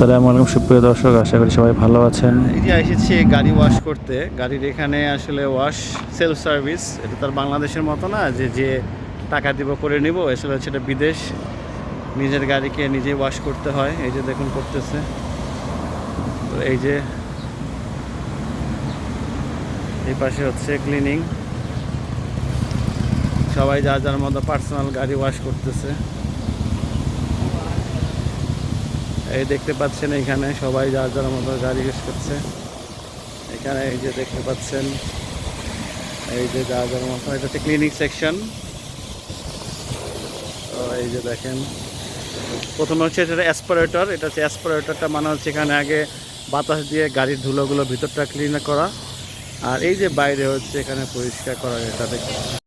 আসসালামু আলাইকুম, সুপ্রিয় দর্শক, আশা করি সবাই ভালো আছেন। এই যে এসেছি গাড়ি ওয়াশ করতে, গাড়ির এখানে আসলে ওয়াশ সেলফ সার্ভিস এটা তার বাংলাদেশের মতো না যে যে টাকা দিব করে নিব, আসলে সেটা বিদেশ। নিজের গাড়িকে নিজেই ওয়াশ করতে হয়, এই যে দেখুন করতেছে। এই যে, এই পাশে হচ্ছে ক্লিনিং সবাই যা যার মতো পার্সোনাল গাড়ি ওয়াশ করতেছে। এই দেখতে পাচ্ছেন এখানে সবাই যার যার মতো গাড়ি ইউজ করছে। এখানে এই যে দেখতে পাচ্ছেন, এই যে যার যার মতো, এটা হচ্ছে ক্লিনিক সেকশন এই যে দেখেন, প্রথমে হচ্ছে এটা অ্যাসপারেটর এটা হচ্ছে অ্যাসপারেটরটা মানে হচ্ছে এখানে আগে বাতাস দিয়ে গাড়ির ধুলোগুলো ভিতরটা ক্লিন করা। আর এই যে বাইরে হচ্ছে এখানে পরিষ্কার করা, এটা দেখতে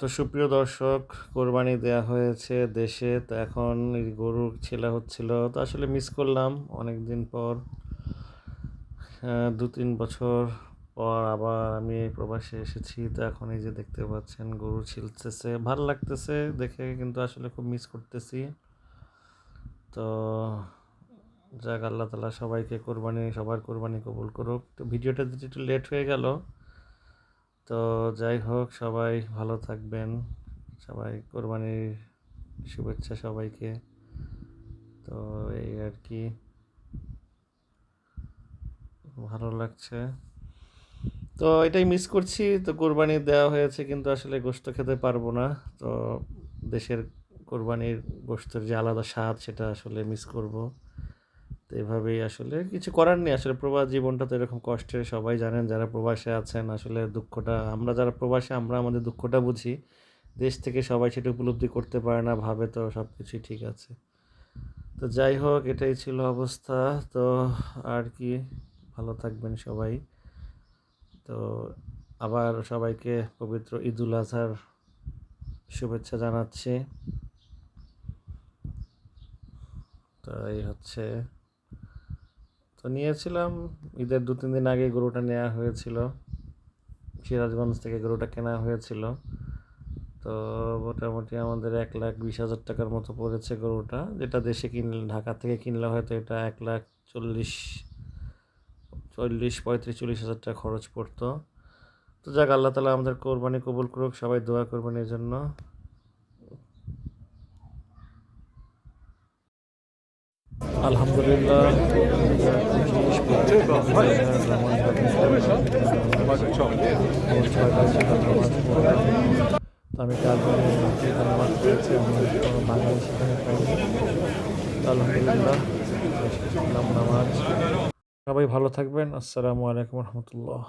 তো সুপ্রিয় দর্শক, কোরবানি দেয়া হয়েছে দেশে। তো এখন এই গরু ছেলা হচ্ছিল, তো আসলে মিস করলাম অনেক দিন পর। দু তিন বছর পর আবার আমি প্রবাসে এসেছি, তো এখন এই যে দেখতে পাচ্ছেন গরু ছিলতেছে। ভালো লাগতেছে দেখে, কিন্তু আসলে খুব মিস করতেছি। তো যাক, আল্লাহ তালা সবাইকে কোরবানি, সবার কোরবানি কবুল করুক। তো ভিডিওটা যদি একটু লেট হয়ে গেল তো যাই হোক, সবাই ভালো থাকবেন। সবাই কোরবানির শুভেচ্ছা সবাইকে। তো এই আর কি। ভালো লাগছে। তো এটাই মিস করছি। তো কোরবানি দেওয়া হয়েছে, কিন্তু আসলে গোস্ত খেতে পারব না। তো দেশের কোরবানির গোস্তের যে আলাদা স্বাদ, সেটা আসলে মিস করব। তো এভাবেই আসলে কিছু করার নেই। আসলে প্রবাস জীবনটা তো এরকম কষ্টের, সবাই জানেন যারা প্রবাসে আছেন আসলে দুঃখটা, আমরা যারা প্রবাসে, আমরা আমাদের দুঃখটা বুঝি। দেশ থেকে সবাই সেটা উপলব্ধি করতে পারে না, ভাবে তো সব কিছুই ঠিক আছে। তো যাই হোক, এটাই ছিল অবস্থা। তো আর কি, ভালো থাকবেন সবাই। তো আবার সবাইকে পবিত্র ঈদুল আজহার শুভেচ্ছা জানাচ্ছি। তো এই হচ্ছে তো নিয়েছিলাম। ঈদের দু, তিন দিন আগে গরুটা নেওয়া হয়েছিল। সিরাজগঞ্জ থেকে গরুটা কেনা হয়েছিল। তো মোটামুটি আমাদের এক লাখ বিশ হাজার টাকার মতো পড়েছে গরুটা। যেটা দেশে কিনলে, ঢাকা থেকে কিনলে হয়তো এটা এক লাখ চল্লিশ চল্লিশ, পঁয়ত্রিশ, চল্লিশ হাজার টাকা খরচ পড়তো। তো যাক, আল্লাহ তালা আমাদের কোরবানি কবুল করুক, সবাই দোয়া কোরবানির জন্য আলহামদুলিল্লাহ। আমি নামাজ আলহামদুলিল্লাহ নামাজ সবাই ভালো থাকবেন। আসসালামু আলাইকুম রহমতুল্লাহ।